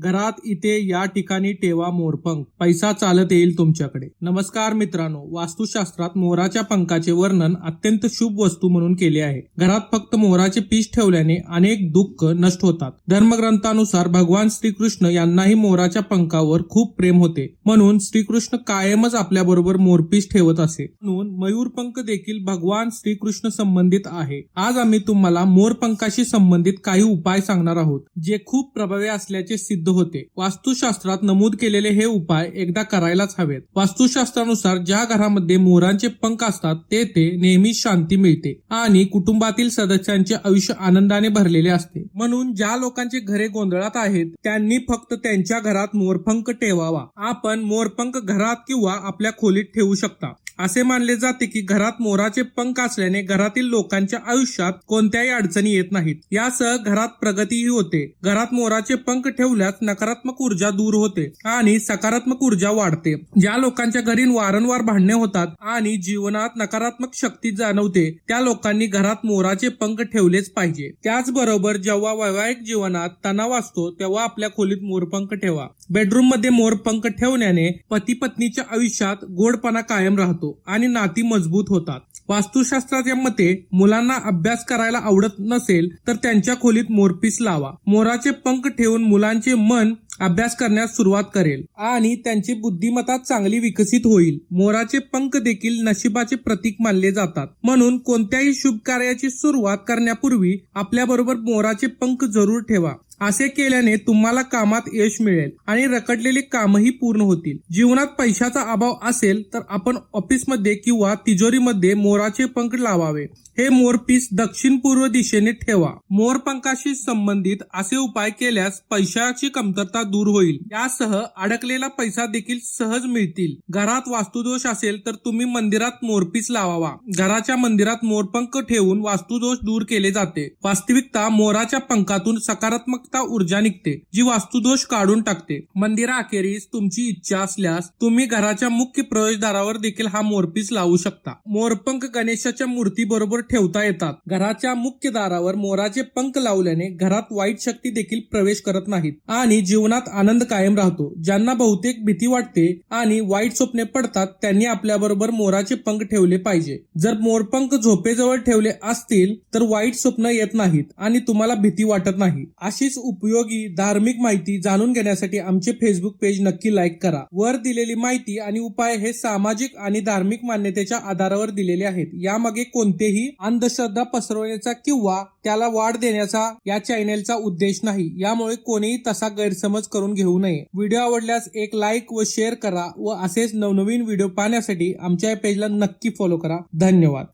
घरात इथे या ठिकाणी ठेवा मोरपंख. पैसा चालत येईल तुमच्याकडे. नमस्कार मित्रांनो वास्तुशास्त्रात मोराच्या पंखाचे वर्णन अत्यंत शुभ वस्तू म्हणून केले आहे. घरात फक्त मोराचे पीस ठेवल्याने अनेक दुःख नष्ट होतात. धर्मग्रंथानुसार भगवान श्रीकृष्ण यांनाही मोराच्या पंखावर खूप प्रेम होते. म्हणून श्रीकृष्ण कायमच आपल्या बरोबर मोरपीस ठेवत असे. म्हणून मयूरपंख देखील भगवान श्रीकृष्ण संबंधित आहे. आज आम्ही तुम्हाला मोरपंखाशी संबंधित काही उपाय सांगणार आहोत जे खूप प्रभावी असल्याचे सिद्ध होते. वास्तुशास्त्रात नमूद केलेले हे उपाय एकदा करायलाच हवेत. वास्तुशास्त्रानुसार ज्या घरामध्ये मोरांचे पंख असतात तेथे नेहमी शांती मिळते आणि कुटुंबातील सदस्यांचे आयुष्य आनंदाने भरलेले असते. म्हणून ज्या लोकांचे घरे गोंधळात आहेत त्यांनी फक्त त्यांच्या घरात मोरपंख ठेवावा. आपण मोरपंख घरात किंवा आपल्या खोलीत ठेवू शकता. असे मानले जाते की घरात मोराचे पंख असल्याने घरातील लोकांच्या आयुष्यात कोणत्याही अडचणी येत नाहीत. यासह घरात प्रगतीही होते. घरात मोराचे पंख ठेवल्यास नकारात्मक ऊर्जा दूर होते आणि सकारात्मक ऊर्जा वाढते. ज्या लोकांच्या घरी वारंवार भांडणे होतात आणि जीवनात नकारात्मक शक्ती जाणवते त्या लोकांनी घरात मोराचे पंख ठेवलेच पाहिजे. त्याचबरोबर जेव्हा वैवाहिक जीवनात तणाव असतो तेव्हा आपल्या खोलीत मोरपंख ठेवा. बेडरूममध्ये मोरपंख ठेवण्याने पती पत्नीच्या आयुष्यात गोडपणा कायम राहतो. आणि नाती मजबूत होतात. वास्तुशास्त्राच्या मते मुलांना अभ्यास करायला आवडत नसेल तर त्यांच्या खोलीत मोरपीस लावा. मोराचे पंख ठेवून मुलांचे मन अभ्यास करण्यास सुरुवात करेल आणि त्यांची बुद्धिमत्ता चांगली विकसित होईल. मोराचे पंख देखील नशिबाचे प्रतीक मानले जातात. म्हणून कोणत्याही शुभ कार्याची सुरुवात करण्यापूर्वी आपल्याबरोबर मोराचे पंख जरूर ठेवा. असे केल्याने तुम्हाला कामात यश मिळेल आणि रखडलेली कामही पूर्ण होतील. जीवनात पैशाचा अभाव असेल तर आपण ऑफिसमध्ये किंवा तिजोरीमध्ये मोराचे पंख लावावे. हे मोरपीस दक्षिण पूर्व दिशेने ठेवा. मोरपंखाशी संबंधित असे उपाय केल्यास पैशाची कमतरता दूर होईल. यासह अडकलेला पैसा देखील सहज मिळतील. घरात वास्तुदोष असेल तर तुम्ही मंदिरात मोरपीस लावावा. घराच्या मंदिरात मोरपंख ठेवून वास्तुदोष दूर केले जाते. वास्तविकता मोराच्या पंखातून सकारात्मक चमकता ऊर्जा निघते जी वास्तुदोष काढून टाकते. मंदिराखेरीस तुमची इच्छा असल्यास तुम्ही घराच्या मुख्य प्रवेशद्वारावर देखील हा मोरपीस लावू शकता. मोरपंख गणेशाच्या मूर्ती बरोबर ठेवता येतात. घराच्या मुख्य दारावर मोराचे पंख लावल्याने घरात वाईट शक्ती देखील प्रवेश करत नाहीत. आणि जीवनात आनंद कायम राहतो. ज्यांना बहुतेक भीती वाटते आणि वाईट स्वप्ने पडतात त्यांनी आपल्याबरोबर मोराचे पंख ठेवले पाहिजे. जर मोरपंख झोपेजवळ ठेवले असतील तर वाईट स्वप्न येत नाहीत आणि तुम्हाला भीती वाटत नाही. अशीच उपयोगी धार्मिक माहिती जाणून घेण्यासाठी आमचे फेसबुक पेज नक्की लाईक करा. वर दिलेली माहिती आणि उपाय हे सामाजिक आणि धार्मिक मान्यतेच्या आधारावर दिलेले आहेत. यामागे कोणतेही अंधश्रद्धा पसरवण्याचा किंवा त्याला वाढ देण्याचा या चॅनेलचा उद्देश नाही. यामुळे कोणीही तसा गैरसमज करून घेऊ नये. व्हिडिओ आवडल्यास एक लाईक व शेअर करा व असेच नवनवीन व्हिडिओ पाहण्यासाठी आमच्या या पेजला नक्की फॉलो करा. धन्यवाद.